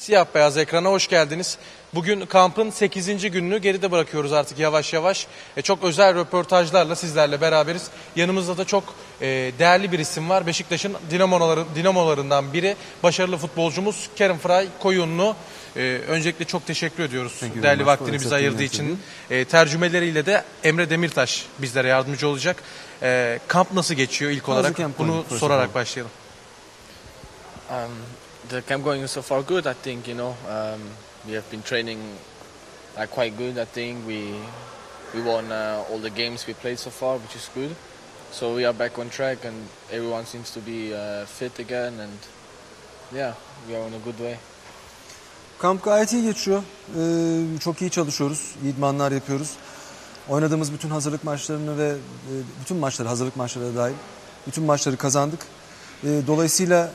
Siyah beyaz ekrana hoş geldiniz. Bugün kampın 8. gününü geride bırakıyoruz artık yavaş yavaş. E, çok özel röportajlarla sizlerle beraberiz. Yanımızda da çok e, değerli bir isim var. Beşiktaş'ın dinamoları, dinamolarından biri. Başarılı futbolcumuz Kerem Fry Koyunlu. E, öncelikle çok teşekkür ediyoruz Thank değerli vaktini bize ayırdığı için. E, tercümeleriyle de Emre Demirtaş bizlere yardımcı olacak. E, kamp nasıl geçiyor ilk olarak? Bunu sorarak başlayalım. Um, the camp going so far good, I think. You know, um, we have been training like quite good. I think we we won uh, all the games we played so far, which is good. So we are back on track, and everyone seems to be uh, fit again. And yeah, we are on a good way. Kamp gayet iyi geçiyor. Ee, çok iyi çalışıyoruz. İyi idmanlar yapıyoruz. Oynadığımız bütün hazırlık maçlarını ve e, bütün maçları, hazırlık maçları da dahil, bütün maçları kazandık. Ee, dolayısıyla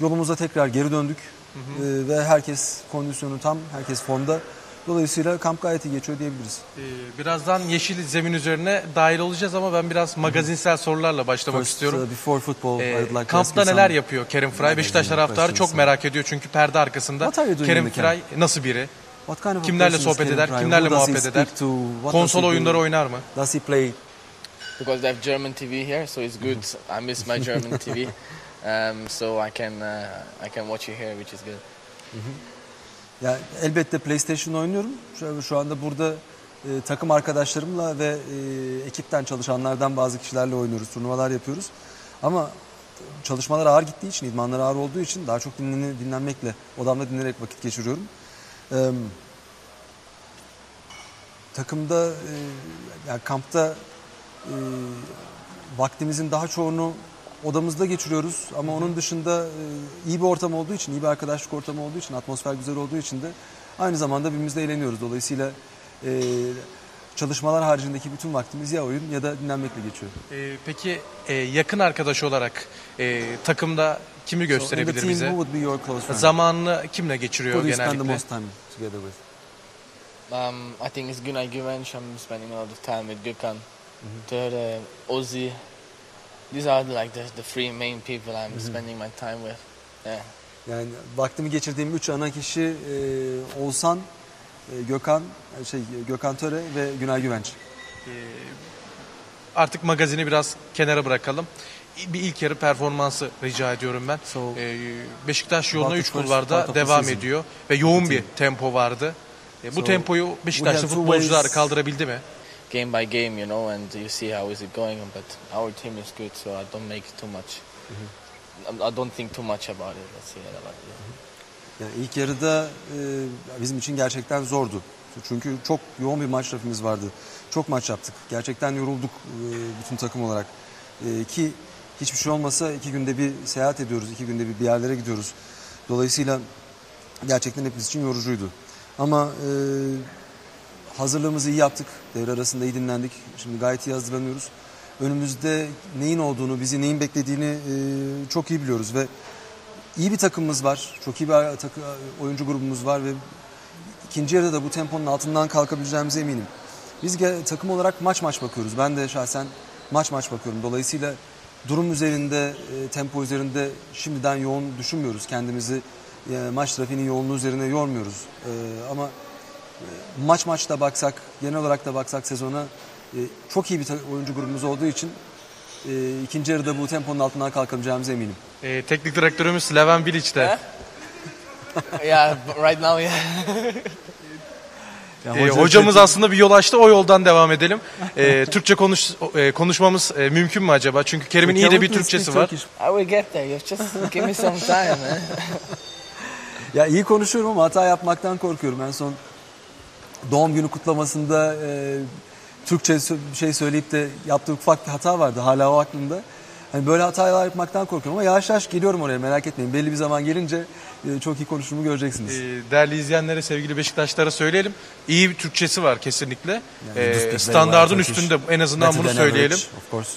yolumuza tekrar geri döndük. Ee, ve herkes kondisyonu tam, herkes formda. Dolayısıyla kamp gayet iyi geçiyor diyebiliriz. Ee, Birazdan yeşil zemin üzerine dahil olacağız ama ben biraz magazinsel sorularla başlamak First, istiyorum. uh, before football, Ee, I'd like kampta neler yapıyor Kerim Fry? Beşiktaş taraftarı çok merak ediyor çünkü perde arkasında. Kerim? Fry nasıl biri? What kind of Kimlerle sohbet eder, Fry? kimlerle muhabbet eder? to? Konsol oyunları oynar mı? Does he play? Because they have German TV here, so it's good. I miss my German TV, um, so I can uh, I can watch you here, which is good. Ya elbette PlayStation oynuyorum. Şu, şu anda burada e, takım arkadaşlarımla ve e, ekipten çalışanlardan bazı kişilerle oynuyoruz, turnuvalar yapıyoruz. Ama çalışmalar ağır gittiği için, idmanlar ağır olduğu için daha çok dinlen, dinlenmekle, odamda dinlenerek vakit geçiriyorum. Ee, takımda, e, yani kampta e, vaktimizin daha çoğunu odamızda geçiriyoruz. Ama onun dışında e, iyi bir ortam olduğu için, iyi bir arkadaşlık ortamı olduğu için, atmosfer güzel olduğu için de aynı zamanda birbirimizle eğleniyoruz. Dolayısıyla e, çalışmalar haricindeki bütün vaktimiz ya oyun ya da dinlenmekle geçiyor. Ee, peki e, yakın arkadaş olarak e, takımda kimi So, gösterebilir team, bize? who would be your close friend? Zamanını kimle Who geçiriyor do you spend the genellikle? most time together with? Um, I think it's Gunnar Güvenç. I'm spending a lot of time with Gökhan, Töre, Ozzy. These are like the, the three main people I'm spending my time with. Yeah. Yani vaktimi geçirdiğim üç ana kişi e, Oğuzhan, e, Gökhan, e, şey Gökhan Töre ve Günay Güvenç. Artık magazini biraz kenara bırakalım. Bir ilk yarı performansı rica ediyorum ben. So, Ee, Beşiktaş yoluna the 3 first kulvarda devam season. ediyor ve yoğun bir tempo vardı. E, bu So, tempoyu Beşiktaşlı futbolcular kaldırabildi mi? Game by game, you know, and you see how is it going. But our team is good, so I don't make too much. I- I don't think too much about it. Let's say about it. Yani ilk yarıda e, bizim için gerçekten zordu. Çünkü çok yoğun bir maç trafiğimiz vardı. Çok maç yaptık. Gerçekten yorulduk e, bütün takım olarak. E, ki hiçbir şey olmasa iki günde bir seyahat ediyoruz. iki günde bir bir yerlere gidiyoruz. Dolayısıyla gerçekten hepimiz için yorucuydu. Ama e, hazırlığımızı iyi yaptık. Devre arasında iyi dinlendik. Şimdi gayet iyi hazırlanıyoruz. Önümüzde neyin olduğunu, bizi neyin beklediğini e, çok iyi biliyoruz ve iyi bir takımımız var. Çok iyi bir oyuncu grubumuz var ve ikinci yarıda da bu temponun altından kalkabileceğimize eminim. Biz takım olarak maç maç bakıyoruz. Ben de şahsen maç maç bakıyorum. Dolayısıyla durum üzerinde, e, tempo üzerinde şimdiden yoğun düşünmüyoruz. Kendimizi e, maç trafiğinin yoğunluğu üzerine yormuyoruz. Ama maç maçta baksak, genel olarak da baksak sezona e, çok iyi bir oyuncu grubumuz olduğu için e, ikinci yarıda bu temponun altından kalkabileceğimize eminim. E, teknik direktörümüz Levan Bilic de yeah, right now, yeah. e, hocamız aslında bir yol açtı. O yoldan devam edelim. E, Türkçe konuş e, konuşmamız e, mümkün mü acaba? Çünkü Kerim'in iyi de bir Türkçesi var. I will get there. You just give me some time, man. Ya iyi konuşuyorum ama hata yapmaktan korkuyorum. En son doğum günü kutlamasında e, Türkçe bir şey söyleyip de yaptığı ufak bir hata vardı. Hala o aklımda. Hani böyle hatalar yapmaktan korkuyorum ama yavaş yavaş geliyorum oraya merak etmeyin. Belli bir zaman gelince e, çok iyi konuştuğumu göreceksiniz. E, değerli izleyenlere, sevgili Beşiktaşlara söyleyelim. İyi bir Türkçesi var kesinlikle. Yani E, standardın üstünde en azından bunu söyleyelim.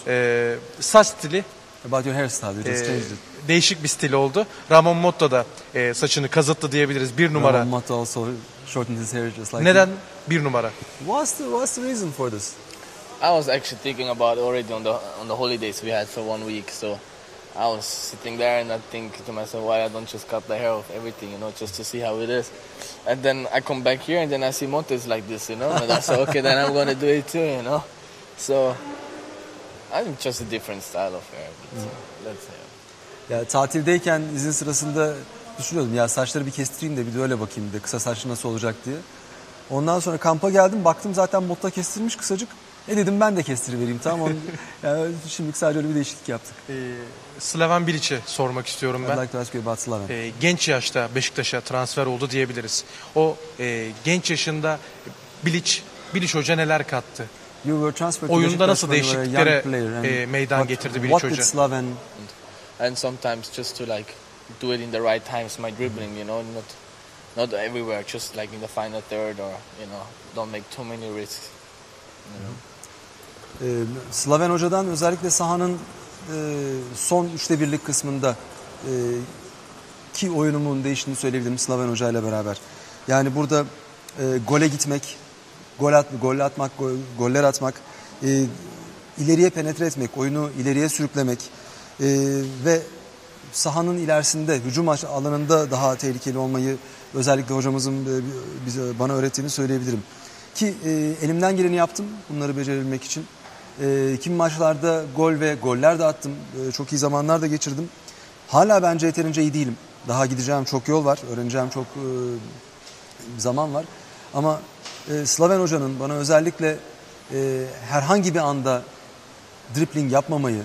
E, saç stili About your hairstyle, you just changed it. değişik bir stil oldu. Ramon Motta da e, saçını kazıttı diyebiliriz. Bir numara. Ramon Mata also shortened his hair just like Neden bir numara? you. What's the, what's the reason for this? I was actually thinking about already on the on the holidays we had for one week. So I was sitting there and I think to myself, why I don't just cut the hair off everything, you know, just to see how it is. And then I come back here and then I see Montes like this, you know, and I say, okay, then I'm gonna do it too, you know. So I'm just a different style of hair. Let's say. Ya tatildeyken izin sırasında düşünüyordum ya saçları bir kestireyim de bir de öyle bakayım de kısa saçlı nasıl olacak diye. Ondan sonra kampa geldim baktım zaten botta kestirmiş kısacık. E dedim ben de kestirivereyim tamam onu, yani şimdilik sadece öyle bir değişiklik yaptık. Ee, Slaven Bilic'i sormak istiyorum ben. I'd like to ask you about Slaven. Ee, genç yaşta Beşiktaş'a transfer oldu diyebiliriz. O e, genç yaşında Bilic, Bilic Hoca neler kattı? You were transferred to Oyunda nasıl you değişikliklere, e, meydan what- getirdi Bilic Hoca? Slaven And sometimes just to like do it in the right times, my dribbling, you know, not not everywhere, just like in the final third or you know, don't make too many risks. Ee, Slaven Hoca'dan özellikle sahanın e, son üçte birlik kısmında e, ki oyunumun değiştiğini söyleyebilirim Slaven Hoca ile beraber. Yani burada e, gole gitmek, gol at, gol atmak, gol- goller atmak, e, ileriye penetre etmek, oyunu ileriye sürüklemek e, ve sahanın ilerisinde hücum alanında daha tehlikeli olmayı özellikle hocamızın e, bize bana öğrettiğini söyleyebilirim. Ki e, elimden geleni yaptım bunları becerebilmek için. E, kimi maçlarda gol ve goller de attım. E, çok iyi zamanlar da geçirdim. Hala bence yeterince iyi değilim. Daha gideceğim çok yol var. Öğreneceğim çok e, zaman var. Ama e, Slaven Hoca'nın bana özellikle e, herhangi bir anda dribbling yapmamayı,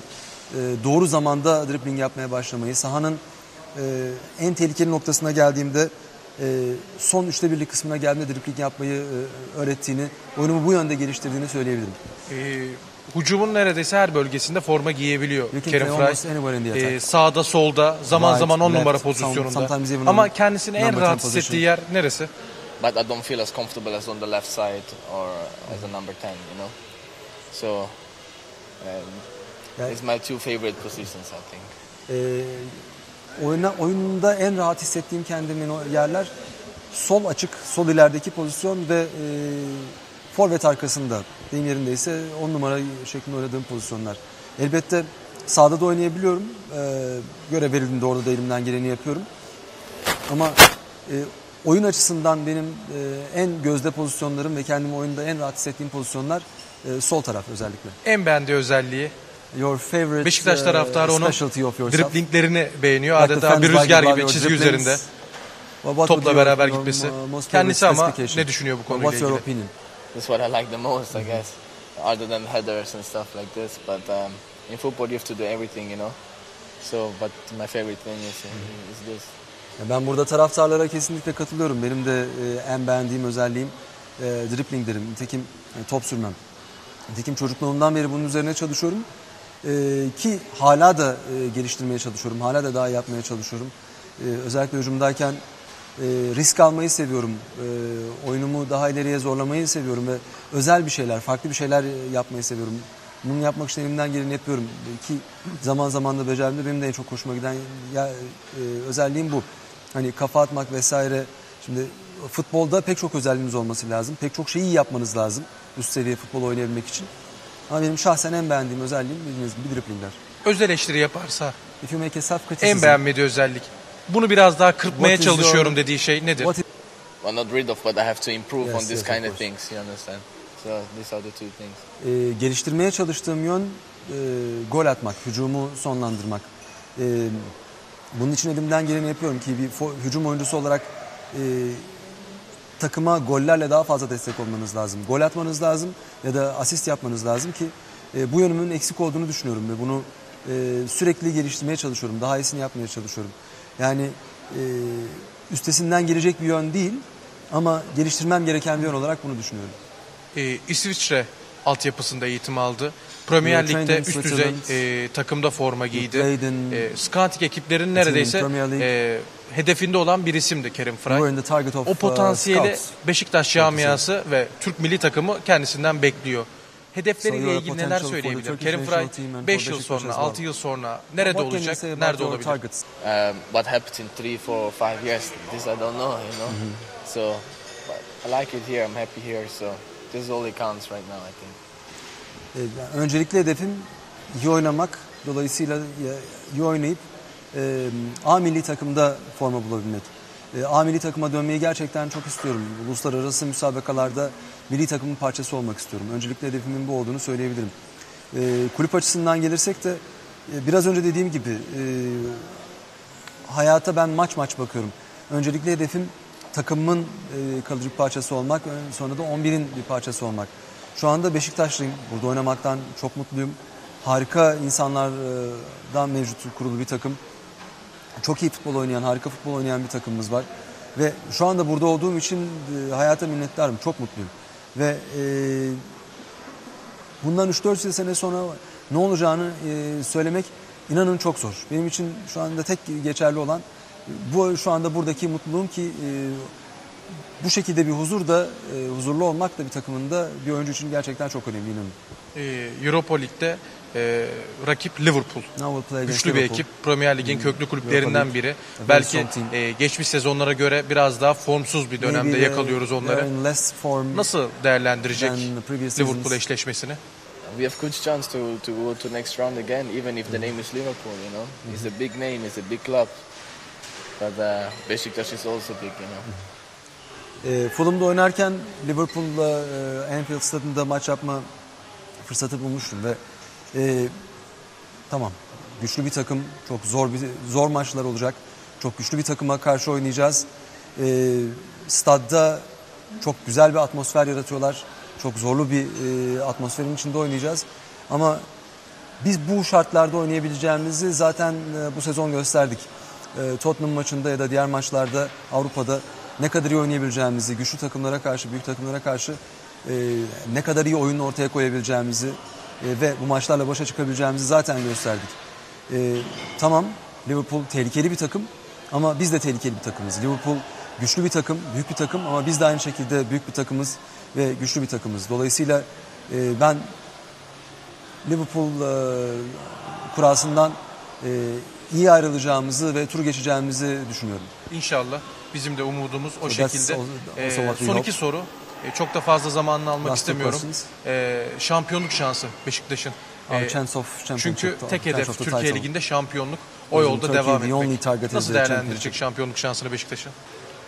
e, doğru zamanda dribbling yapmaya başlamayı, sahanın e, en tehlikeli noktasına geldiğimde e, son üçte birlik kısmına geldiğimde dribbling yapmayı e, öğrettiğini, oyunumu bu yönde geliştirdiğini söyleyebilirim. Ee, hücumun neredeyse her bölgesinde forma giyebiliyor You Kerim Fry. Ee, sağda, solda, zaman Right, zaman 10 left, numara some- pozisyonunda. even Ama kendisini en rahat 10 hissettiği position. yer neresi? But I don't feel as comfortable as on the left side or as a number ten, you know. So um, Yeah. it's my two favorite positions, I think. e, oyuna, oyununda en rahat hissettiğim kendimin o yerler sol açık, sol ilerideki pozisyon ve e, forvet arkasında. Deyim yerindeyse 10 numara şeklinde oynadığım pozisyonlar. Elbette sağda da oynayabiliyorum. E, görev verildiğinde orada da elimden geleni yapıyorum. Ama e, oyun açısından benim e, en gözde pozisyonlarım ve kendimi oyunda en rahat hissettiğim pozisyonlar e, sol taraf özellikle. En beğendiği özelliği. Your favorite Beşiktaş e, taraftarı onun of yourself. driblinglerini beğeniyor. Like Adeta bir rüzgar gibi çizgi dribblings. üzerinde. What Topla beraber your gitmesi. most Kendisi ama ne düşünüyor bu konuyla What's your ilgili? opinion? That's what I like the most, I guess, other than headers and stuff like this. But um, in football, you have to do everything, you know. So, but my favorite thing is is this. Ben burada taraftarlara kesinlikle katılıyorum. Benim de e, en beğendiğim özelliğim e, dribbling derim. Nitekim e, top sürmem. Nitekim çocukluğumdan beri bunun üzerine çalışıyorum. E, ki hala da geliştirmeye çalışıyorum. Hala da daha yapmaya çalışıyorum. Özellikle hücumdayken risk almayı seviyorum. Oyunumu daha ileriye zorlamayı seviyorum ve özel bir şeyler, farklı bir şeyler yapmayı seviyorum. Bunu yapmak için elimden geleni yapıyorum. Ki zaman zaman da becerdiğimde benim de en çok hoşuma giden ya, özelliğim bu. Hani kafa atmak vesaire. Şimdi futbolda pek çok özelliğiniz olması lazım. Pek çok şeyi iyi yapmanız lazım üst seviye futbol oynayabilmek için. Ama benim şahsen en beğendiğim özelliğim bildiğiniz gibi driplingler. Öz eleştiri yaparsa If you make a self criticism, en beğenmediği özellik. Bunu biraz daha kırpmaya What is your- çalışıyorum dediği şey nedir? what is, Well, not rid of, but I have to improve Yes, on these yes, of kind of course. things. You understand? So these are the two things. e, geliştirmeye çalıştığım yön e, gol atmak, hücumu sonlandırmak. E, bunun için elimden geleni yapıyorum ki bir hücum oyuncusu olarak e, takıma gollerle daha fazla destek olmanız lazım. Gol atmanız lazım ya da asist yapmanız lazım ki e, bu yönümün eksik olduğunu düşünüyorum ve bunu e, sürekli geliştirmeye çalışıyorum. Daha iyisini yapmaya çalışıyorum. Yani e, üstesinden gelecek bir yön değil ama geliştirmem gereken bir yön olarak bunu düşünüyorum. Ee, İsviçre altyapısında eğitim aldı. Premier Lig'de üst düzey e, takımda forma giydi. E, scouting ekiplerin in neredeyse e, hedefinde olan bir isimdi Kerim of O uh, potansiyeli. Beşiktaş camiası ve Türk milli takımı kendisinden bekliyor. Hedefleriyle ilgili neler potential for the söyleyebilir? Turkish Kerim for 5 yıl sonra, as well. 6 yıl sonra nerede olacak, nerede olabilir? Um, what happens in three, four, five years? This I don't know. You know. So, but I like it here. I'm happy here. So this is counts right now. I think. Yani öncelikli hedefim iyi oynamak, Dolayısıyla iyi oynayıp e, A milli takımda forma bulabilmek. E, A milli takıma dönmeyi gerçekten çok istiyorum. Uluslararası müsabakalarda milli takımın parçası olmak istiyorum. Öncelikle hedefimin bu olduğunu söyleyebilirim. E, kulüp açısından gelirsek de e, biraz önce dediğim gibi e, hayata ben maç maç bakıyorum. Öncelikle hedefim takımın e, kalıcı bir parçası olmak, ön- sonra da 11'in bir parçası olmak. Şu anda Beşiktaşlıyım. Burada oynamaktan çok mutluyum. Harika insanlardan mevcut kurulu bir takım. Çok iyi futbol oynayan, harika futbol oynayan bir takımımız var. Ve şu anda burada olduğum için e, hayata minnettarım. Çok mutluyum. Ve e, bundan 3-4 sene sonra ne olacağını e, söylemek inanın çok zor. Benim için şu anda tek geçerli olan bu şu anda buradaki mutluluğum ki e, bu şekilde bir huzur da e, huzurlu olmak da bir takımında bir oyuncu için gerçekten çok önemli inanın. Ee, Europa Lig'de e, rakip Liverpool. Güçlü bir Liverpool. ekip. Premier Lig'in köklü kulüplerinden biri. very Belki e, geçmiş sezonlara göre biraz daha formsuz bir dönemde Maybe, yakalıyoruz onları. in less form Nasıl değerlendirecek Liverpool eşleşmesini? We have good chance to, to go to next round again, even if the name is Liverpool. You know, it's a big name, it's a big club, but uh, Besiktas is also big. You know. E, Fulham'da oynarken Liverpool'la e, Anfield stadında maç yapma fırsatı bulmuştum ve e, tamam güçlü bir takım çok zor bir zor maçlar olacak. Çok güçlü bir takıma karşı oynayacağız. E, stadda çok güzel bir atmosfer yaratıyorlar. Çok zorlu bir e, atmosferin içinde oynayacağız. Ama biz bu şartlarda oynayabileceğimizi zaten e, bu sezon gösterdik. E, Tottenham maçında ya da diğer maçlarda Avrupa'da ne kadar iyi oynayabileceğimizi, güçlü takımlara karşı, büyük takımlara karşı e, ne kadar iyi oyun ortaya koyabileceğimizi e, ve bu maçlarla başa çıkabileceğimizi zaten gösterdik. E, tamam Liverpool tehlikeli bir takım ama biz de tehlikeli bir takımız. Liverpool güçlü bir takım, büyük bir takım ama biz de aynı şekilde büyük bir takımız ve güçlü bir takımız. Dolayısıyla ben Liverpool kurasından iyi ayrılacağımızı ve tur geçeceğimizi düşünüyorum. İnşallah. Bizim de umudumuz o So şekilde. also- also we son iki soru. Ee, çok da fazla zamanını almak Last istemiyorum. Ee, şampiyonluk şansı Beşiktaş'ın. Our Ee, chance of championship, çünkü tek hedef Türkiye title. Ligi'nde şampiyonluk. O yolda Turkey, devam etmek. Nasıl değerlendirecek şampiyonluk şansını Beşiktaş'ın?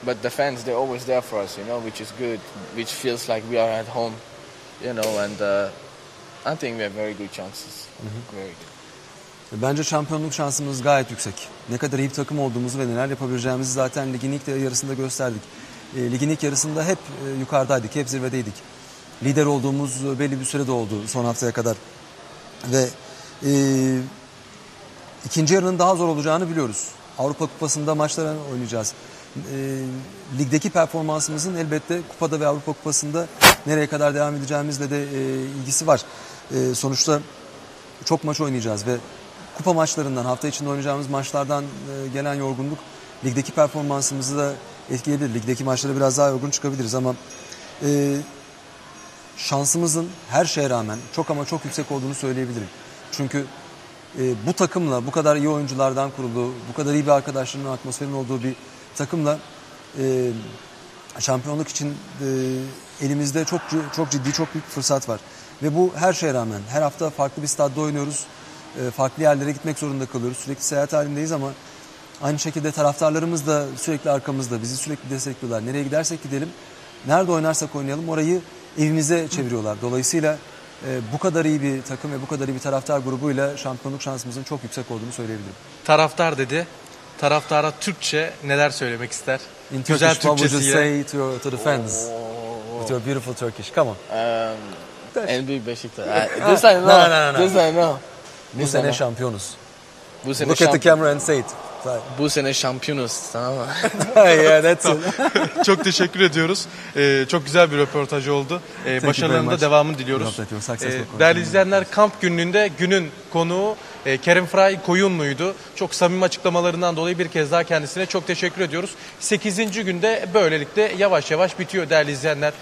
But the fans, they're always there for us. You know, which is good, which feels like we are at home. You know, and uh, I think we have very good chances. Very good. Bence şampiyonluk şansımız gayet yüksek. Ne kadar iyi bir takım olduğumuzu ve neler yapabileceğimizi zaten ligin ilk yarısında gösterdik. E, ligin ilk yarısında hep e, yukarıdaydık, hep zirvedeydik. Lider olduğumuz belli bir sürede oldu son haftaya kadar. Ve e, ikinci yarının daha zor olacağını biliyoruz. Avrupa Kupası'nda maçlara oynayacağız. E, ligdeki performansımızın elbette kupada ve Avrupa Kupası'nda nereye kadar devam edeceğimizle de e, ilgisi var. E, sonuçta çok maç oynayacağız ve kupa maçlarından, hafta içinde oynayacağımız maçlardan e, gelen yorgunluk ligdeki performansımızı da etkileyebilir. Ligdeki maçlara biraz daha yorgun çıkabiliriz ama e, şansımızın her şeye rağmen çok ama çok yüksek olduğunu söyleyebilirim. Çünkü e, bu takımla, bu kadar iyi oyunculardan kurulu, bu kadar iyi bir arkadaşlığın, atmosferin olduğu bir takımla e, şampiyonluk için e, elimizde çok çok ciddi, çok büyük fırsat var. Ve bu her şeye rağmen, her hafta farklı bir stadda oynuyoruz. E, farklı yerlere gitmek zorunda kalıyoruz. Sürekli seyahat halindeyiz ama aynı şekilde taraftarlarımız da sürekli arkamızda. Bizi sürekli destekliyorlar. Nereye gidersek gidelim, nerede oynarsak oynayalım orayı evimize çeviriyorlar. Dolayısıyla e, bu kadar iyi bir takım ve bu kadar iyi bir taraftar grubuyla şampiyonluk şansımızın çok yüksek olduğunu söyleyebilirim. Taraftar dedi. Taraftara Türkçe neler söylemek ister? In Güzel Turkish, what would you say to, your, to the fans? With your beautiful Turkish. Come on. Um, big Besiktas. Uh, this I know. No, no, no, no. This I know. Bu I sene know. şampiyonuz. Bu sene, Look at the şamp- camera and say it. bu sene şampiyonuz. Tamam mı? yeah, that's it. çok teşekkür ediyoruz. Ee, çok güzel bir röportaj oldu. Ee, başarılarının da devamını diliyoruz. Ee, değerli izleyenler kamp günlüğünde günün konuğu e, Kerem Fray Koyunlu'ydu. Çok samimi açıklamalarından dolayı bir kez daha kendisine çok teşekkür ediyoruz. 8. günde böylelikle yavaş yavaş bitiyor değerli izleyenler.